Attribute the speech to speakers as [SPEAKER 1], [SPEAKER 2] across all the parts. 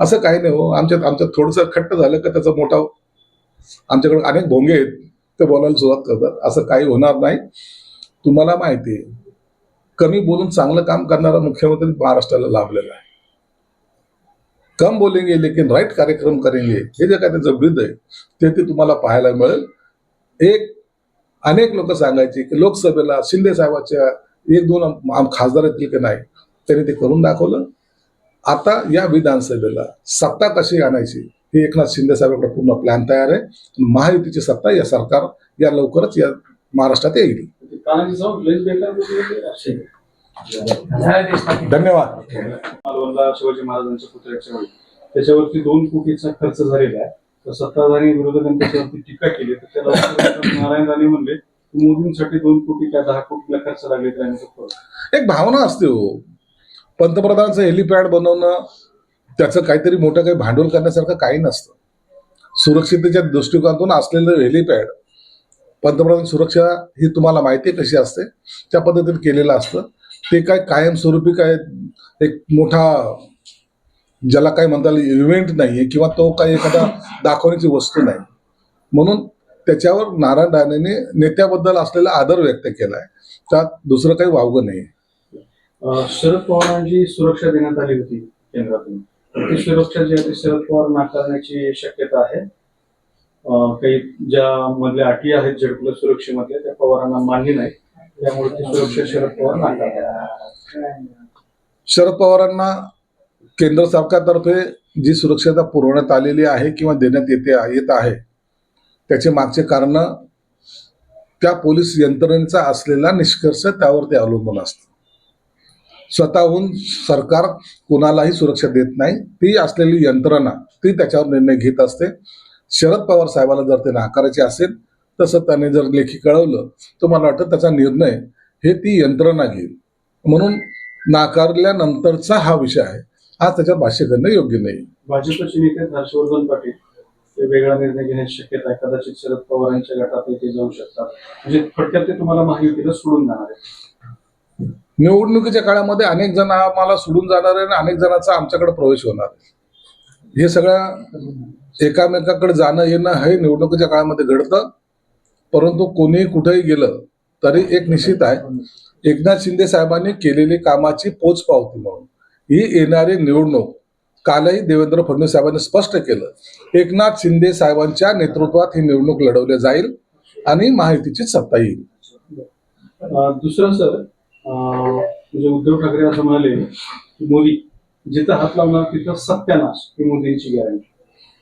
[SPEAKER 1] असं काही नाही हो. आमच्यात आमच्यात थोडंसं खट्ट झालं का त्याचा मोठा आमच्याकडे अनेक भोंगे आहेत ते बोलायला सुरुवात करतात. असं काही होणार नाही. तुम्हाला माहिती आहे कमी बोलून चांगलं काम करणारा मुख्यमंत्री महाराष्ट्राला लाभलेला आहे. कम बोलेंगे लेकिन राईट कार्यक्रम करेंगे हे जे काय त्याचं वृद्ध आहे ते ते तुम्हाला पाहायला मिळेल. एक अनेक लोक सांगायचे की लोकसभेला शिंदे साहेबाच्या एक दोन आम- खासदार येतील की नाही त्यांनी ते करून दाखवलं. आता या विधानसभेला सत्ता कशी आणायची हे एकनाथ शिंदे साहेबांकडे पूर्ण प्लॅन तयार आहे. महायुतीची सत्ता या सरकार या लवकरच या महाराष्ट्रात येईल. धन्यवाद.
[SPEAKER 2] शिवाजी महाराजांच्या पुतळ्याच्या वेळी त्याच्यावरती दोन कोटीचा खर्च झालेला आहे. तर सत्ताधारी विरोधकांनी त्याच्यावरती टीका केली. तर त्याला नारायण राणे म्हणले की मोदींसाठी दोन कोटी काय दहा कोटीला खर्च लागले.
[SPEAKER 1] एक भावना असते हो. पंतप्रधानाचं हेलिपॅड बनवणं त्याचं काहीतरी मोठं काही भांडवल करण्यासारखं काही नसतं. सुरक्षिततेच्या दृष्टिकोनातून असलेलं हेलिपॅड पंतप्रधान सुरक्षा ही तुम्हाला माहिती कशी असते? त्या पद्धतीने केलेलं असतं. ते काय कायमस्वरूपी काय एक मोठा ज्याला काय म्हणता येईल इव्हेंट नाही आहे किंवा तो काही एखादा दाखवण्याची वस्तू नाही. म्हणून त्याच्यावर नारायण राणेने नेत्याबद्दल असलेला आदर व्यक्त केला आहे त्यात दुसरं काही वावगं नाही
[SPEAKER 2] आहे शरद पवारांची सुरक्षा देण्यात आली होती केंद्रातून. ती सुरक्षा जी आहे ती शरद पवार नाकारण्याची शक्यता आहे. काही ज्या मधल्या अटी आहेत झडपल्या सुरक्षेमधल्या त्या पवारांना मान्य नाही. त्यामुळे ती सुरक्षा शरद पवार नाकारतात.
[SPEAKER 1] शरद पवारांना केंद्र सरकारतर्फे जी सुरक्षता पुरवण्यात आलेली आहे किंवा देण्यात येते येत आहे त्याचे मागचे कारण त्या पोलीस यंत्रणेचा असलेला निष्कर्ष त्यावरती अवलंबून असतो. स्वतःहून सरकार कोणालाही सुरक्षा देत नाही. ती असलेली यंत्रणा ती त्याच्यावर निर्णय घेत असते. शरद पवार साहेबाला जर ते नाकारायचे असेल तसं त्याने जर लेखी कळवलं तर मला वाटतं त्याचा निर्णय हे ती यंत्रणा घेईल. म्हणून नाकारल्यानंतरचा हा विषय आहे. आज त्याच्यात भाष्य करणं योग्य नाही.
[SPEAKER 2] भाजपचे नेते हर्षवर्धन पाटील ते वेगळा निर्णय घेण्याची शक्यता आहे. कदाचित शरद पवारांच्या गटात ते जाऊ शकतात. म्हणजे थोडक्यात ते तुम्हाला महायुतीला सोडून जाणार आहे
[SPEAKER 1] निवडणुकीच्या काळामध्ये अनेक जण आम्हाला सोडून जाणार आहे आणि अनेक जणांचा आमच्याकडे प्रवेश होणार आहे. हे सगळं एकामेकाकडे जाणं येणं हे निवडणुकीच्या काळामध्ये घडतं. परंतु कोणीही कुठेही गेलं तरी एक निश्चित आहे एकनाथ शिंदे साहेबांनी केलेली कामाची पोच पावती म्हणून. ही येणारी निवडणूक कालही देवेंद्र फडणवीस साहेबांनी स्पष्ट केलं. एकनाथ शिंदे साहेबांच्या नेतृत्वात ही निवडणूक लढवली जाईल आणि माहितीची सत्ता येईल.
[SPEAKER 2] दुसरं सर म्हणजे उद्धव ठाकरे असं म्हणाले की मोदी जिथं हात लावणार तिथं सत्यानाश ही मोदींची गॅरंटी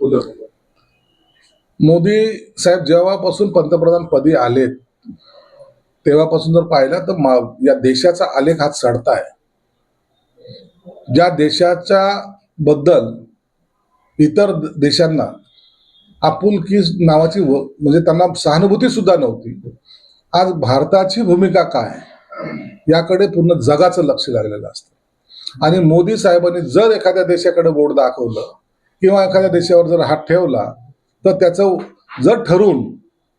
[SPEAKER 2] उद्धव ठाकरे.
[SPEAKER 1] मोदी साहेब जेव्हापासून पंतप्रधान पदी आलेत तेव्हापासून जर पाहिलं तर या देशाचा आलेख हात चढताय ज्या देशाच्या बद्दल इतर देशांना आपुलकी नावाची म्हणजे त्यांना सहानुभूती सुद्धा नव्हती. आज भारताची भूमिका काय? याकडे पूर्ण जगाचं लक्ष लागलेलं असतं. आणि मोदी साहेबांनी जर एखाद्या देशाकडे बोट दाखवलं किंवा एखाद्या देशावर जर हात ठेवला तर त्याचं जर ठरवून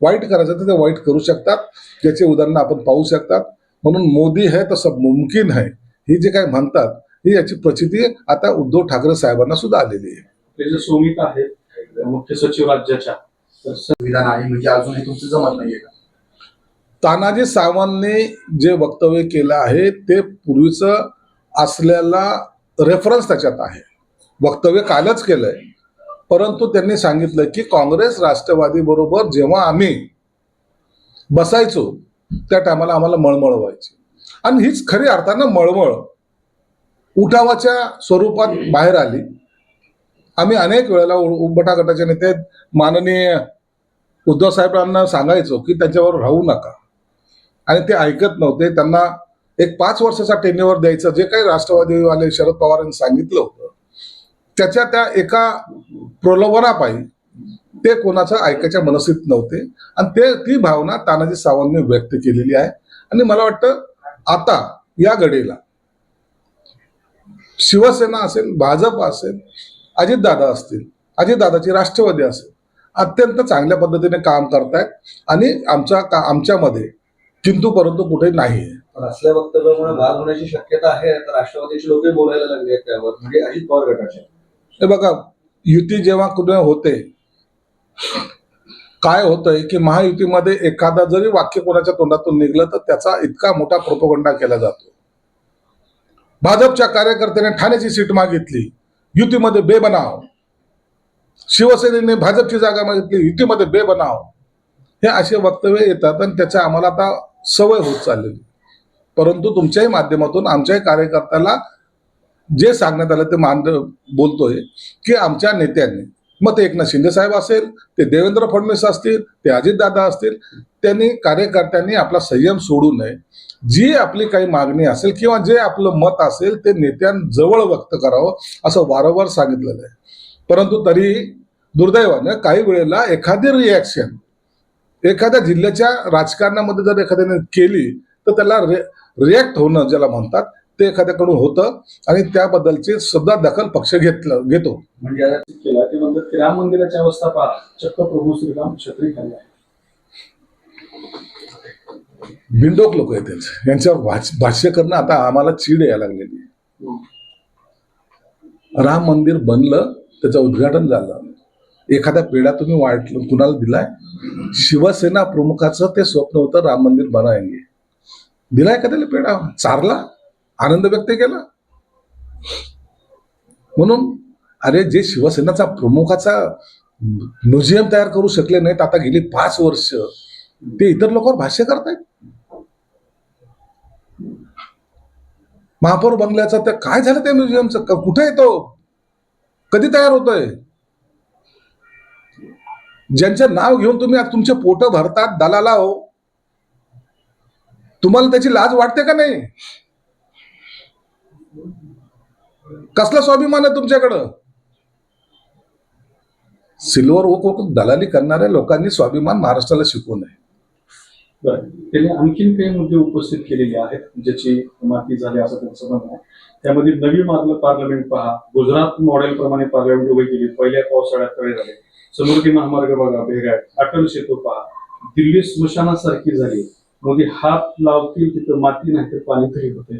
[SPEAKER 1] वाईट करायचं तर ते वाईट करू शकतात ज्याचे उदाहरणं आपण पाहू शकतात. म्हणून मोदी है तर सब मुमकिन है ही जे काय म्हणतात ही याची प्रचिती आता उद्धव ठाकरे साहेबांना सुद्धा आलेली आहे.
[SPEAKER 2] ते सोमित आहेत मुख्य सचिव राज्याच्या
[SPEAKER 3] संविधान आहे म्हणजे अजूनही तुमचं जमत नाहीये का?
[SPEAKER 1] तानाजी सावंतने जे वक्तव्य केलं आहे ते पूर्वीचं असलेला रेफरन्स त्याच्यात आहे. वक्तव्य कालच केलंय. परंतु त्यांनी सांगितलं की काँग्रेस राष्ट्रवादी बरोबर जेव्हा आम्ही बसायचो त्या टायमाला आम्हाला मळमळ व्हायची. आणि हीच खरी अर्थानं मळमळ उठावाच्या स्वरूपात बाहेर आली. आम्ही अनेक वेळेला उ- उंबटा गटाचे नेते माननीय उद्धव साहेबांना सांगायचो की त्याच्यावर राहू नका. आणि ते ऐकत नव्हते. त्यांना एक पाच वर्षाचा टेन्युअर द्यायचं जे काही राष्ट्रवादीवाले शरद पवारांनी सांगितलं होतं त्याच्या त्या एका प्रलोभनापायी ते कोणाचं ऐकायच्या मनस्थित नव्हते. आणि ते ती भावना तानाजी सावंतने व्यक्त केलेली आहे. आणि मला वाटतं आता या घडीला शिवसेना असेल भाजप असेल अजितदादा असतील अजितदादाची राष्ट्रवादी असेल अत्यंत चांगल्या पद्धतीने काम करतायत. आणि आमच्या का आमच्यामध्ये किंतु परंतु कुठे नाही.
[SPEAKER 4] असल्या वक्तव्यामुळे वाद होण्याची शक्यता आहे तर राष्ट्रवादीचे लोकही बोलायला लागले आहेत त्यावर म्हणजे अजित पवार गटाचे.
[SPEAKER 1] हे बघा युती जेव्हा कुठे होते काय होतंय की महायुतीमध्ये एखादा जरी वाक्य कोणाच्या तोंडातून निघलं तर त्याचा इतका मोठा प्रोपगंडा केला जातो. भाजपच्या कार्यकर्त्याने ठाण्याची सीट मागितली युतीमध्ये बेबनाव. शिवसेनेने भाजपची जागा मागितली युतीमध्ये बेबनाव. हे असे वक्तव्य येतात आणि त्याच्या आम्हाला आता सवय होत चाललेली. परंतु तुमच्याही माध्यमातून आमच्याही कार्यकर्त्याला जे सांगण्यात आलं ते मान बोलतोय की आमच्या नेत्यांनी मग ते एकनाथ शिंदे साहेब असेल ते देवेंद्र फडणवीस असतील ते अजितदादा असतील त्यांनी कार्यकर्त्यांनी आपला संयम सोडू नये. जी आपली काही मागणी असेल किंवा जे आपलं मत असेल ते नेत्यांजवळ व्यक्त करावं असं वारंवार सांगितलेलं आहे. परंतु तरी दुर्दैवानं काही वेळेला एखादी रिॲक्शन एखाद्या जिल्ह्याच्या राजकारणामध्ये जर एखाद्याने केली तर त्याला रि रिॲक्ट होणं ज्याला म्हणतात ते एखाद्याकडून होतं आणि त्याबद्दलची सुद्धा दखल पक्ष घेतलं घेतो.
[SPEAKER 4] म्हणजे
[SPEAKER 2] केला ते म्हणतात की राम मंदिराची अवस्था पहा. चक्क प्रभू श्रीराम छत्री खाली आहे
[SPEAKER 1] बिंडोक लोक आहेत त्यांचे. यांच्यावर भाष- भाष्य करणं आता आम्हाला चीड यायला लागलेली आहे. राम मंदिर बनलं त्याचं उद्घाटन झालं. एखादा पेढा तुम्ही वाटलं कुणाला दिलाय? शिवसेना प्रमुखाचं ते स्वप्न होतं राम मंदिर बनायंगे दिलाय का त्याला पेढा? चारला? आनंद व्यक्त केला? म्हणून अरे जे शिवसेनाचा प्रमुखाचा म्युझियम तयार करू शकले नाहीत आता गेली पाच वर्ष ते इतर लोकांवर भाष्य करतायत? महापौर बंगल्याचं तर काय झालं त्या म्युझियमचं? कुठे येतो कधी तयार होतोय? ज्यांचे नाव घेऊन तुम्ही आज तुमचे पोट भरतात दलाला हो. तुम्हाला त्याची लाज वाटते का नाही? कसला स्वाभिमान आहे तुमच्याकडं? सिल्वर ओक ओक दलाली करणाऱ्या लोकांनी स्वाभिमान महाराष्ट्राला शिकवू नये.
[SPEAKER 2] त्यांनी आणखीन काही मुद्दे उपस्थित केलेले आहेत ज्याची माती झाली असं त्यांचं म्हणणं आहे. त्यामध्ये नवी मार्ग पार्लमेंट पहा. गुजरात मॉडेल प्रमाणे पार्लमेंट उभी केली. पहिल्या पावसाळ्यात तळे झाले. समृद्धी महामार्ग बघा भेगाट अटल सेतू पहा. दिल्ली स्मशानासारखी झाली. मोदी हात लावतील तिथं माती नाही तर पाणी तरी होते.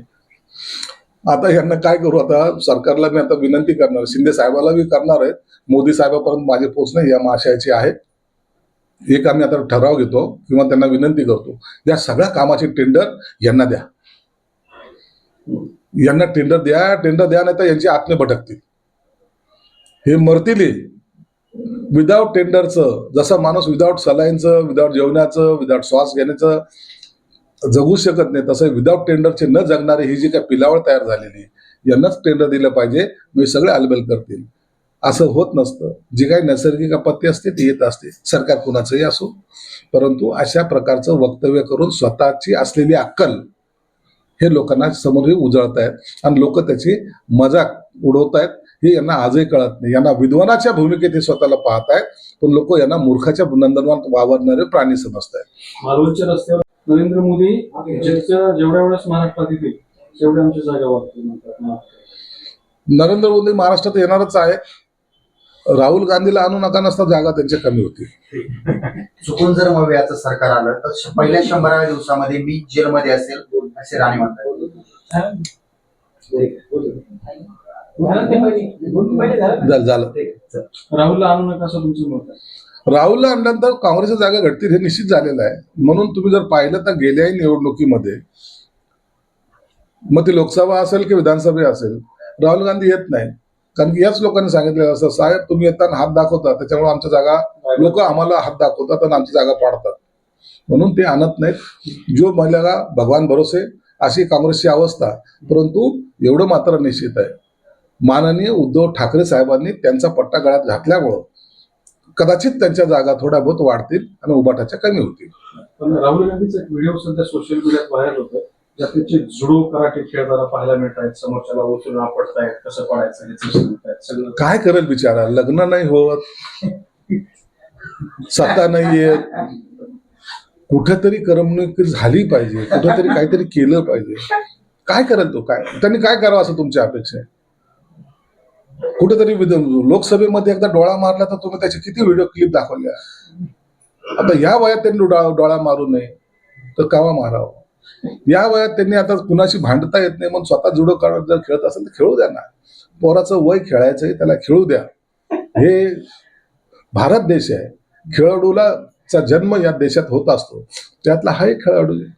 [SPEAKER 1] आता यांना काय करू आता? सरकारला मी आता विनंती करणार. शिंदे साहेबाला मी करणार आहे. मोदी साहेबापर्यंत माझे पोचणे या आशयाचे आहे. एक आम्ही आता ठराव घेतो किंवा त्यांना विनंती करतो. या सगळ्या कामाची टेंडर यांना द्या. यांना टेंडर द्या. टेंडर द्या नाही तर यांची आत्मे भटकतील. हे मरतील विदाऊट टेंडरचं जसं माणूस विदाऊट सलाईनचं विदाऊट जेवणाचं विदाऊट श्वास घेण्याचं जगू शकत नाही तसं विदाऊट टेंडरचे न जगणारे ही जी काय पिलावळ तयार झालेली आहे, यांनाच टेंडर दिलं पाहिजे म्हणजे सगळे आलबेल करतील. असं होत नसतं. जी काही नैसर्गिक आपत्ती असते ती येत असते. सरकार कुणाचंही असो. परंतु अशा प्रकारचं वक्तव्य करून स्वतःची असलेली अक्कल हे लोकांना समोर उजळत आहेत आणि लोक त्याची मजाक उडवत आहेत हे यांना आजही कळत नाही. यांना विद्वानाच्या भूमिकेत हे स्वतःला पाहत आहेत पण लोक यांना मूर्खाच्या नंदनवान वावरणारे प्राणी समजत आहेत
[SPEAKER 2] मालवणच्या रस्त्यावर नरेंद्र मोदी जेवढ्या वेळेस महाराष्ट्रात येतील तेवढ्या आमच्या जागा वाटतील म्हणतात
[SPEAKER 1] नरेंद्र मोदी महाराष्ट्रात येणारच आहे. राहुल गांधीला आणू नका नसता जागा त्यांच्या कमी होती
[SPEAKER 3] चुकून जर मग याचं सरकार आलं तर पहिल्या शंभराव्या दिवसामध्ये मी जेलमध्ये असेल असे राणे म्हणतात.
[SPEAKER 1] झालं झालं
[SPEAKER 2] राहुलला आणू नका असं तुमचं मत आहे.
[SPEAKER 1] राहुलला आणल्यानंतर काँग्रेसच्या जागा घडतील हे निश्चित झालेलं आहे. म्हणून तुम्ही जर पाहिलं तर गेल्याही निवडणुकीमध्ये मग ती लोकसभा असेल की विधानसभा असेल राहुल गांधी येत नाही. कारण की याच लोकांनी सांगितलेलं असं साहेब तुम्ही येताना हात दाखवता त्याच्यामुळे आमच्या जागा लोक आम्हाला हात दाखवतात आणि आमची जागा पाडतात. म्हणून ते आणत नाहीत. जो महिला भगवान भरोसे अशी काँग्रेसची अवस्था. परंतु एवढं मात्र निश्चित आहे. माननीय उद्धव ठाकरे साहेबांनी त्यांचा पट्टा गळ्यात घातल्यामुळं कदाचित त्यांच्या जागा थोड्या बहुत वाढतील आणि उबाटाच्या कमी होतील.
[SPEAKER 2] पण राहुल गांधीचा एक व्हिडिओ सध्या सोशल मीडियात व्हायरल होतोय. ज्यात त्यांचे जुडो कराटे खेळताना पाहायला मिळत आहेत समोरच्याला उचलून आपटतायत कसं पडायचं
[SPEAKER 1] काय करेल बिचारा? लग्न नाही होत. सत्ता नाही येत. कुठेतरी करमणूक झाली पाहिजे. कुठेतरी काहीतरी केलं पाहिजे. काय करेल तो? काय? त्यांनी काय करावं असं तुमची अपेक्षा आहे? कुठेतरी लोकसभेमध्ये एकदा डोळा मारला तर तुम्ही त्याचे किती व्हिडिओ क्लिप दाखवल्या आता या वयात त्यांनी डोळा डोळा मारू नये तर कावा मारावं. या वयात त्यांनी आता कुणाशी भांडता येत नाही म्हणून स्वतः जुडो काढत जर खेळत असेल तर खेळू द्या ना. पोराचं वय खेळायचंय त्याला खेळू द्या. हे भारत देश आहे. खेळाडूला चा जन्म या देशात होत असतो. त्यातला हा एक खेळाडू आहे.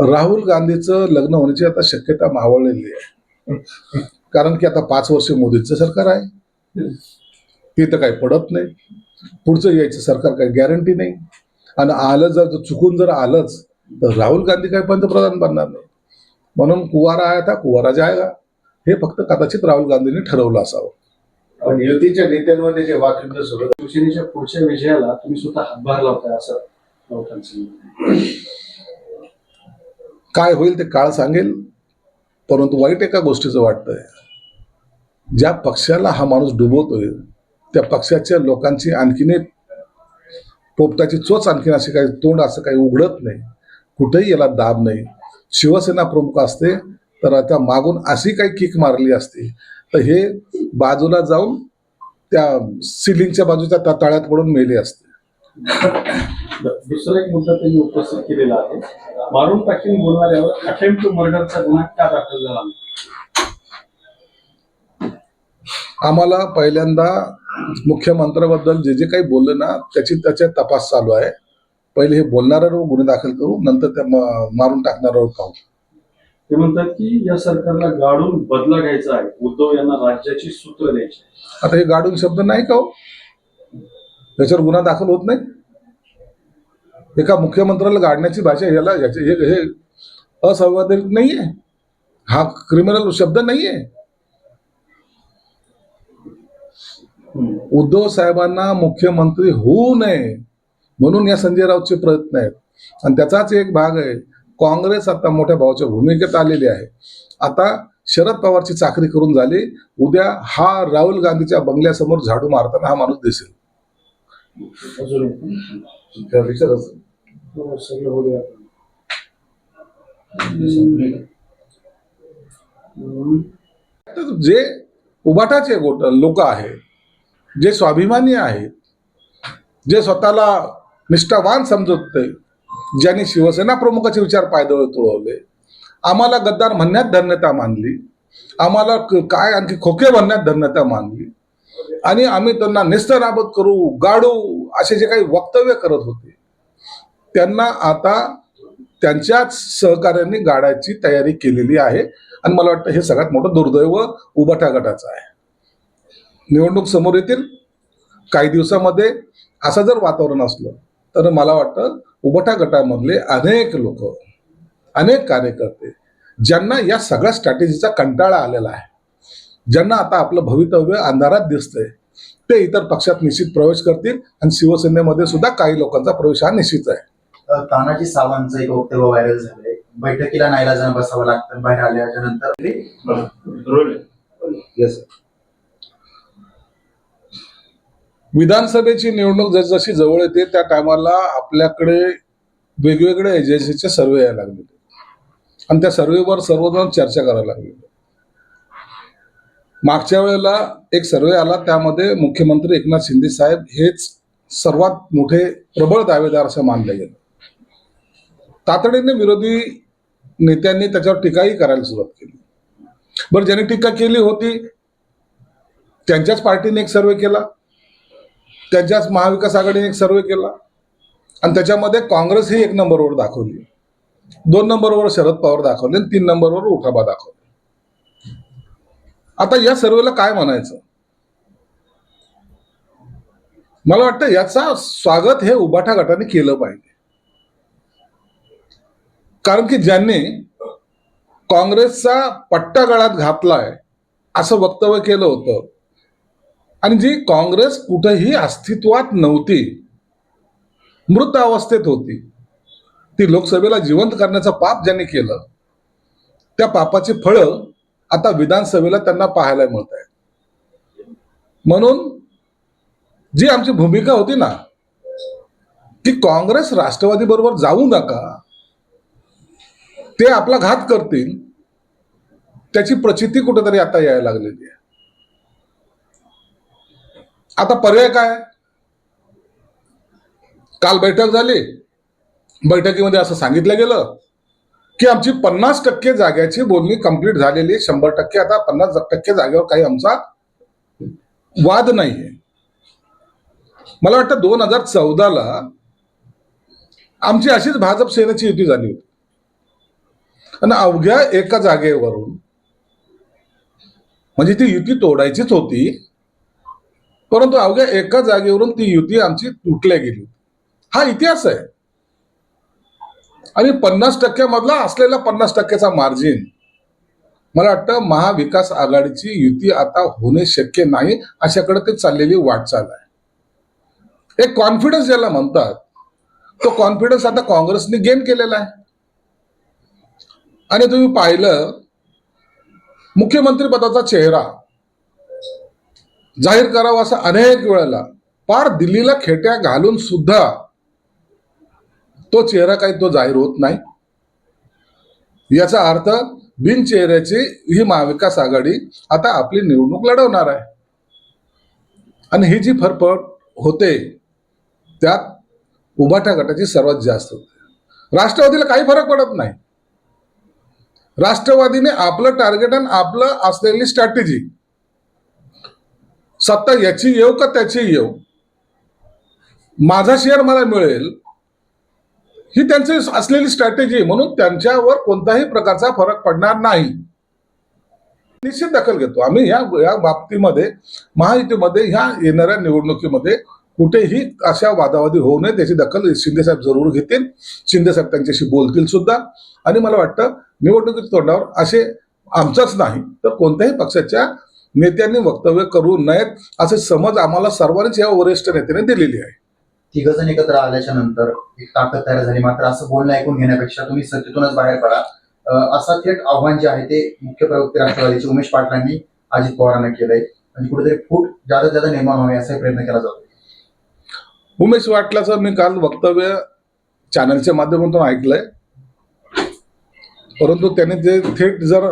[SPEAKER 1] राहुल गांधीचं लग्न होण्याची आता शक्यता मावळलेली आहे. कारण की आता पाच वर्ष मोदीचं सरकार आहे. ते तर काही पडत नाही. पुढचं यायचं सरकार काही गॅरंटी नाही. आणि आलं जर चुकून जर आलंच तर राहुल गांधी काही पंतप्रधान बनणार नाही. म्हणून कुवारा आहे था कुवारा जायगा हे फक्त कदाचित राहुल गांधींनी ठरवलं असावं.
[SPEAKER 5] पण युतीच्या नेत्यांमध्ये जे वाक्युद्ध सुरू
[SPEAKER 2] शिवसेनेच्या पुढच्या विजयाला तुम्ही स्वतः हातभार लावताय असं
[SPEAKER 1] काय होईल ते काळ सांगेल परंतु वाईट एका गोष्टीचं वाटतंय. ज्या पक्षाला हा माणूस डुबवतोय त्या पक्षाच्या लोकांची आणखीन एक पोपटाची चोच आणखीन अशी काही तोंड असं काही उघडत नाही. कुठेही याला दाब नाही. शिवसेना प्रमुख असते तर आता मागून अशी काही किक मारली असते. तर हे बाजूला जाऊन त्या सिलिंगच्या बाजूच्या त्या पडून मेले असते.
[SPEAKER 2] दुसरा एक मुद्दा त्यांनी उपस्थित केलेला आहे. मारून टाकीन बोलणाऱ्यावर अटेम्प्ट टू मर्डरचा गुन्हा का दाखल झाला?
[SPEAKER 1] आम्हाला पहिल्यांदा मुख्यमंत्र्याबद्दल जे जे काही बोलले ना त्याची त्याचे तपास चालू आहे. पहिले हे बोलणाऱ्यावर गुन्हे दाखल करू नंतर त्या मारून टाकणाऱ्यावर पाहू.
[SPEAKER 2] ते म्हणतात की या सरकारला गाडून बदला घ्यायचा आहे. उद्धव यांना राज्याची सूत्र द्यायची.
[SPEAKER 1] आता हे गाडून शब्द नाही का हो? त्याच्यावर गुन्हा दाखल होत नाही. एका मुख्यमंत्र्याला गाडण्याची भाषा याला याचे हे हे असंवादित आहे हा क्रिमिनल शब्द नाहीये.
[SPEAKER 2] आहे
[SPEAKER 1] उद्धव साहेबांना मुख्यमंत्री होऊ नये म्हणून या संजय राऊतचे प्रयत्न आहेत. आणि त्याचाच एक भाग आहे. काँग्रेस आता मोठ्या भावाच्या भूमिकेत आलेली आहे. आता शरद पवारची चाकरी करून झाली. उद्या हा राहुल गांधीच्या बंगल्यासमोर झाडू मारताना हा माणूस दिसेल.
[SPEAKER 2] अजून
[SPEAKER 1] त्या
[SPEAKER 2] सगळं
[SPEAKER 1] जे उबाटाचे गोट लोक आहेत जे स्वाभिमानी आहेत जे स्वतःला निष्ठावान समजवते ज्यांनी शिवसेना प्रमुखाचे विचार पायदळ तुळवले आम्हाला गद्दार म्हणण्यात धन्यता मानली आम्हाला काय आणखी खोके म्हणण्यात धन्यता मानली आणि आम्ही त्यांना नेस्तनाबूत करू गाडू असे जे काही वक्तव्य करत होते त्यांना आता त्यांच्याच सहकार्यांनी गाडायची तयारी केलेली आहे. आणि मला वाटतं हे सगळ्यात मोठं दुर्दैव उबाटा गटाचं आहे. निवडणूक समोर येतील काही दिवसामध्ये असं जर वातावरण असलं तर मला वाटतं उबठा गटामधले अनेक लोक अनेक कार्यकर्ते ज्यांना या सगळ्या स्ट्रॅटेजीचा कंटाळा आलेला आहे ज्यांना आता आपलं भवितव्य अंधारात दिसतंय ते इतर पक्षात निश्चित प्रवेश करतील आणि शिवसेनेमध्ये सुद्धा काही लोकांचा प्रवेश हा निश्चित आहे.
[SPEAKER 3] तानाजी सावंतचं एक वक्तव्य व्हायरल झालंय. बैठकीला नाईलाजानं बसावं लागतं बाहेर
[SPEAKER 4] आल्याच्यानंतर.
[SPEAKER 1] विधानसभेची निवडणूक जसजशी जवळ येते त्या टायमाला आपल्याकडे वेगवेगळ्या एजन्सीचे सर्वे यायला लागले आणि त्या सर्वेवर सर्वजण चर्चा करायला लागले मागच्या वेळेला एक सर्वे आला त्यामध्ये मुख्यमंत्री एकनाथ शिंदे साहेब हेच सर्वात मोठे प्रबळ दावेदार असं मानलं गेलं. तातडीने विरोधी नेत्यांनी त्याच्यावर टीकाही करायला सुरुवात केली. बरं ज्यांनी टीका केली होती त्यांच्याच पार्टीने एक सर्वे केला त्यांच्याच महाविकास आघाडीने एक सर्वे केला आणि त्याच्यामध्ये काँग्रेस ही एक नंबरवर दाखवली. दोन नंबरवर शरद पवार दाखवले आणि तीन नंबरवर उठाबा दाखवले. आता या सर्वेला काय म्हणायचं? मला वाटतं याचा स्वागत हे उबाठा गटाने केलं पाहिजे. कारण की ज्यांनी काँग्रेसचा पट्टा गळात घातलाय असं वक्तव्य केलं होतं. आणि जी काँग्रेस कुठेही अस्तित्वात नव्हती मृत अवस्थेत होती ती लोकसभेला जिवंत करण्याचं पाप ज्यांनी केलं त्या पापाची फळं आता विधानसभेला त्यांना पाहायला मिळत आहे म्हणून जी आमची भूमिका होती ना की काँग्रेस राष्ट्रवादी बरोबर जाऊ नका ते आपला घात करतील त्याची प्रचिती कुठेतरी आता यायला लागलेली आहे. आता पर्याय काय? काल बैठक झाली. बैठकीमध्ये असं सांगितलं गेलं. की आमची पन्नास टक्के जाग्याची बोलणी कंप्लीट झालेली आहे. शंभर टक्के. आता पन्नास टक्के जागेवर काही आमचा वाद नाहीये. मला वाटतं दोन हजार चौदाला आमची अशीच भाजप सेनेची युती झाली होती. आणि अवघ्या एका जागेवरून म्हणजे ती युती तोडायचीच होती परंतु अवघ्या एका जागेवरून ती युती आमची तुटल्या गेली. हा इतिहास आहे. आणि पन्नास टक्क्यामधला असलेला पन्नास टक्क्याचा मार्जिन मला वाटतं महाविकास आघाडीची युती आता होणे शक्य नाही अशाकडे ते चाललेली वाटचाल आहे. एक कॉन्फिडन्स ज्याला म्हणतात तो कॉन्फिडन्स आता काँग्रेसने गेन केलेला आहे. आणि तुम्ही पाहिलं मुख्यमंत्री पदाचा चेहरा जाहीर करावा असं अनेक वेळेला पार दिल्लीला खेट्या घालून सुद्धा तो चेहरा काही तो जाहीर होत नाही. याचा अर्थ बिनचेहऱ्याची ही महाविकास आघाडी आता आपली निवडणूक लढवणार आहे. आणि ही जी फरफट होते त्यात उभाटा गटाची सर्वात जास्त होते. राष्ट्रवादीला काही फरक पडत नाही. राष्ट्रवादीने आपलं टार्गेट आणि आपलं असलेली स्ट्रॅटेजी सत्ता याची येऊ का त्याची येऊ? माझा शेअर मला मिळेल. ही त्यांची असलेली स्ट्रॅटेजी आहे. म्हणून त्यांच्यावर कोणताही प्रकारचा फरक पडणार नाही. निश्चित दखल घेतो. आम्ही ह्या या बाबतीमध्ये महायुतीमध्ये ह्या येणाऱ्या निवडणुकीमध्ये कुठेही अशा वादावादी होऊ नये. त्याची दखल शिंदेसाहेब जरूर घेतील. शिंदेसाहेब त्यांच्याशी बोलतील सुद्धा. आणि मला वाटतं निवडणुकीच्या तोंडावर असे आमचाच नाही तर कोणत्याही पक्षाच्या नेत्यांनी वक्तव्य करू नयेत असे समज आम्हाला सर्वांनीच या वरिष्ठ नेत्याने दिलेली आहे.
[SPEAKER 3] तिघजण एकत्र आल्याच्यानंतर एक ताकद तयार झाली. मात्र असं बोलणं ऐकून घेण्यापेक्षा तुम्ही सत्तेतूनच बाहेर पडा. असा थेट आव्हान जे आहे ते मुख्य प्रवक्ते राष्ट्रवादीचे उमेश पाटलांनी अजित पवारांना केलंय. आणि कुठेतरी फूट जादा जादा निर्माण व्हावी असाही प्रयत्न केला जातो
[SPEAKER 1] उमेश पाटलाचं मी काल वक्तव्य चॅनलच्या माध्यमातून ऐकलंय. परंतु त्याने जे थेट जर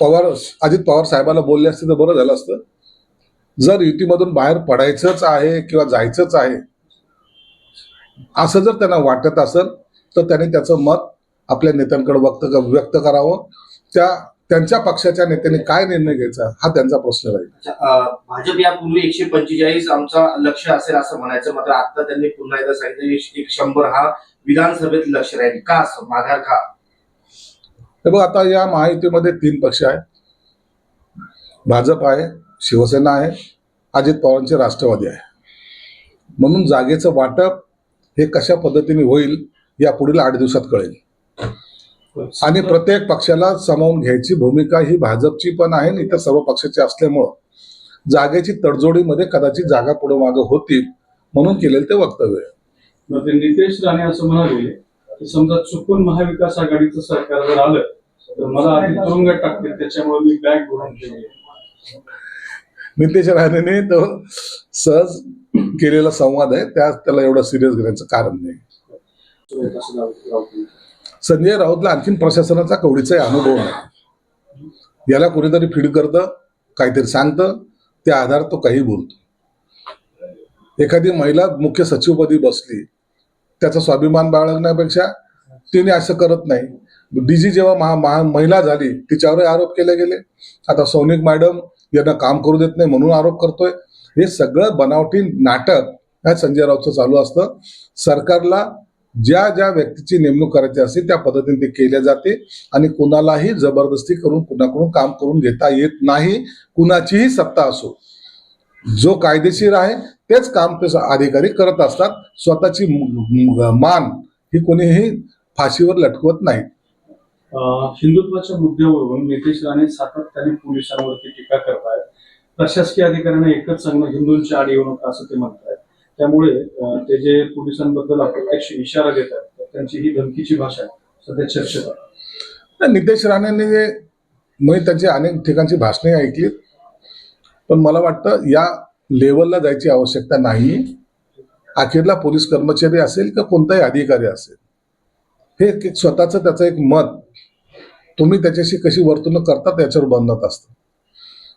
[SPEAKER 1] पवार अजित पवार साहेबाला बोलले असते तर बरं झालं असतं. जर युतीमधून बाहेर पडायचंच आहे किंवा जायचंच आहे असं जर त्यांना वाटत असेल तर त्यांनी त्याचं मत आपल्या नेत्यांकडे व्यक्त व्यक्त करावं. त्या त्यांच्या पक्षाच्या नेत्यांनी काय निर्णय घ्यायचा हा त्यांचा प्रश्न राहील.
[SPEAKER 6] भाजप यापूर्वी एकशे पंचेचाळीस आमचा लक्ष असेल असं म्हणायचं मात्र आता त्यांनी पुन्हा एकदा सांगितलं एक शंभर हा विधानसभेत लक्ष राहील. का असं? माघार का
[SPEAKER 1] हे बघ आता या महायुतीमध्ये तीन पक्ष आहेत. भाजप आहे शिवसेना आहे अजित पवारांचे राष्ट्रवादी आहे. म्हणून जागेचं वाटप हे कशा पद्धतीने होईल या पुढील आठ दिवसात कळेल. आणि प्रत्येक पक्षाला सामावून घ्यायची भूमिका ही भाजपची पण आहे आणि इतर सर्व पक्षाची असल्यामुळं जागेची तडजोडीमध्ये कदाचित जागा पुढे मागं होतील म्हणून केलेलं ते वक्तव्य
[SPEAKER 2] नितेश राणे असं म्हणाले की समजा चुकून महाविकास आघाडीचं सरकार जर आलं तर मला तुरुंगात टाकतील त्याच्यामुळे मी बॅग भरून ठेवली
[SPEAKER 1] नितेश राणेने तो सहज केलेला संवाद आहे. त्या त्याला एवढा सिरियस घेण्याचं कारण नाही. संजय राऊतला आणखीन प्रशासनाचा कवडीचा अनुभव नाही. याला कोणीतरी फीड करतं काहीतरी सांगतं त्या आधार तो काही बोलतो. एखादी महिला मुख्य सचिवपदी बसली त्याचा स्वाभिमान बाळगण्यापेक्षा तिने असं करत नाही. डीजी जेव्हा महा महा महिला झाली तिच्यावरही आरोप केले गेले. आता सौनिक मॅडम यांना काम करू देत नाही म्हणून आरोप करतोय. हे सगळं बनावटी नाटक ह्या संजय राऊतचं चालू असतं. सरकारला ज्या ज्या व्यक्तीची नेमणूक करायची असते त्या पद्धतीने ते केले जाते आणि कुणालाही जबरदस्ती करून कुणाकडून काम करून घेता येत नाही. कुणाचीही सत्ता असो. जो कायदेशीर आहे तेच काम ते अधिकारी करत असतात. स्वतःची मान ही कोणीही फाशीवर लटकवत नाही.
[SPEAKER 2] हिंदुत्वाच्या मुद्द्यावरून नितेश राणे सातत्याने पोलिसांवरती टीका करतायत. प्रशासकीय अधिकाऱ्यांना एकच सांगणं हिंदूंच्या आड येऊ नका असं ते म्हणतायत. त्यामुळे ते जे पोलिसांबद्दल अप्रत्यक्ष इशारा देत आहेत त्यांची ही धमकीची भाषा सध्या चर्चेत आहे.
[SPEAKER 1] तर नितेश राणेंनी जे मी त्यांची अनेक ठिकाणची भाषणे ऐकलीत पण मला वाटतं या लेवलला जायची आवश्यकता नाही. अखेरला पोलीस कर्मचारी असेल किंवा कोणताही अधिकारी असेल हे एक स्वतःचं त्याचं एक मत तुम्ही त्याच्याशी कशी वर्तणूक करता त्याच्यावर बंधत असतं.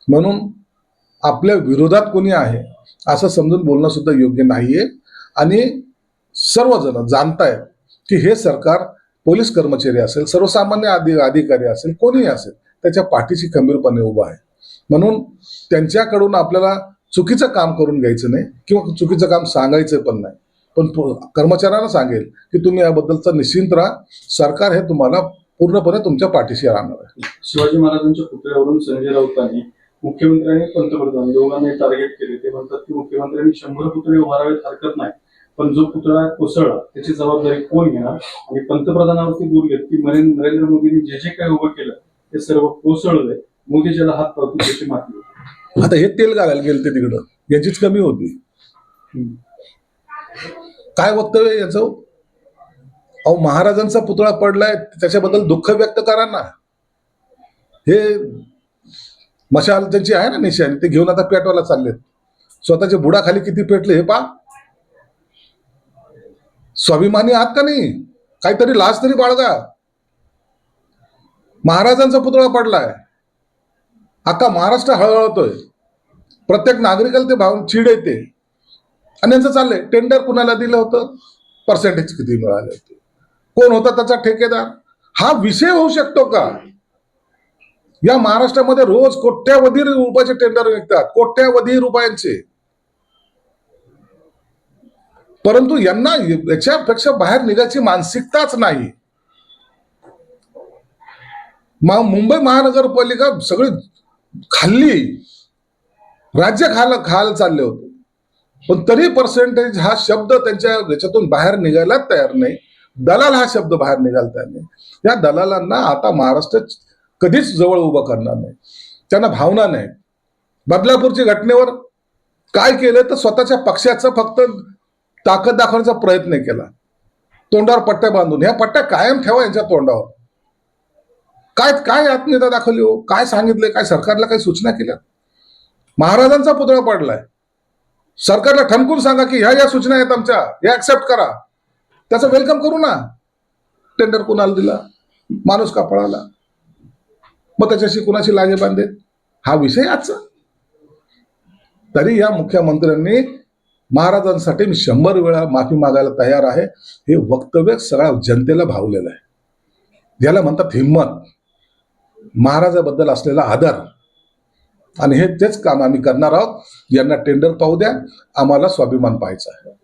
[SPEAKER 1] म्हणून आपल्या विरोधात कोणी आहे असं समजून बोलणं सुद्धा योग्य आहे आणि सर्वजण जाणतायत की हे सरकार पोलीस कर्मचारी असेल सर्वसामान्य अधि अधिकारी असेल कोणीही असेल त्याच्या पाठीशी खंबीरपणे उभा आहे. म्हणून त्यांच्याकडून आपल्याला चुकीचं काम करून घ्यायचं नाही किंवा चुकीचं काम सांगायचं पण नाही. पण कर्मचाऱ्यांना सांगेल की तुम्ही याबद्दलचा निश्चिंत राहा. सरकार हे तुम्हाला पूर्णपणे तुमच्या पाठीशी राहणार आहे.
[SPEAKER 2] शिवाजी महाराजांच्या पुतळ्यावरून संजय राऊतांनी मुख्यमंत्र्यांनी पंतप्रधान दोघांनाही टार्गेट केले ते म्हणतात की मुख्यमंत्र्यांनी शंभर पुतळे उभारावेत हरकत नाही. पण जो पुतळा कोसळला त्याची जबाबदारी कोण घेणार? आणि पंतप्रधानावरती बोलले की नरेंद्र मोदींनी जे जे काही उभं केलं ते सर्व कोसळलंय. मोदी ज्याला हात लावतील त्याची माती.
[SPEAKER 1] आता हे तेल घालायला गेले ते तिकडं. यांचीच कमी होती. काय वक्तव्य आहे याचं? अहो महाराजांचा पुतळा पडलाय त्याच्याबद्दल दुःख व्यक्त करा ना. हे मशाल त्यांची आहे ना निशाणी ते घेऊन आता पेटवायला चाललेत. स्वतःच्या बुडाखाली किती पेटले हे पा स्वाभिमानी आहात का नाही? काहीतरी लाज तरी बाळगा. महाराजांचा पुतळा पडलाय. अख्खा महाराष्ट्र हळहळतोय. प्रत्येक नागरिकाला ते भाव चीड येते. आणि यांचं चाललंय. टेंडर कुणाला दिलं होतं? पर्सेंटेज किती मिळाले होते? कोण होता त्याचा ठेकेदार? हा विषय होऊ शकतो का? या महाराष्ट्रामध्ये रोज कोट्यावधी रुपयाचे टेंडर निघतात. कोट्यावधी रुपयांचे. परंतु यांना याच्यापेक्षा बाहेर निघायची मानसिकताच नाही. मा मुंबई महानगरपालिका सगळी खाल्ली. राज्य खाल खाल चालले होते. पण तरी पर्सेंटेज हा शब्द त्यांच्या याच्यातून बाहेर निघायलाच तयार नाही. दलाल हा शब्द बाहेर निघायला तयार नाही. या दलालांना आता महाराष्ट्र कधीच जवळ उभं करणार नाही. त्यांना भावना नाही. बदलापूरच्या घटनेवर काय केलं तर स्वतःच्या पक्षाचं फक्त ताकद दाखवण्याचा प्रयत्न केला. तोंडावर पट्ट्या बांधून. ह्या पट्ट्या कायम ठेवा यांच्या तोंडावर. काय काय आत्मीयता दाखवली हो? काय सांगितले काय सरकारला काही सूचना केल्या? महाराजांचा पुतळा पडलाय. सरकारला ठणकून सांगा की ह्या या सूचना आहेत आमच्या या ऍक्सेप्ट करा. त्याचं वेलकम करू ना. टेंडर कुणाला दिला? माणूस का पळाला? मग त्याच्याशी कुणाशी लागे बांधेत? हा विषय आजचा. तरी या मुख्यमंत्र्यांनी महाराजांसाठी मी शंभर वेळा माफी मागायला तयार आहे. हे वक्तव्य सगळ्या जनतेला भावलेलं आहे. याला म्हणतात हिंमत. महाराजाबद्दल असलेला आदर. आणि हे तेच काम आम्ही करणार आहोत. यांना टेंडर पाहू द्या. आम्हाला स्वाभिमान पाहायचा आहे.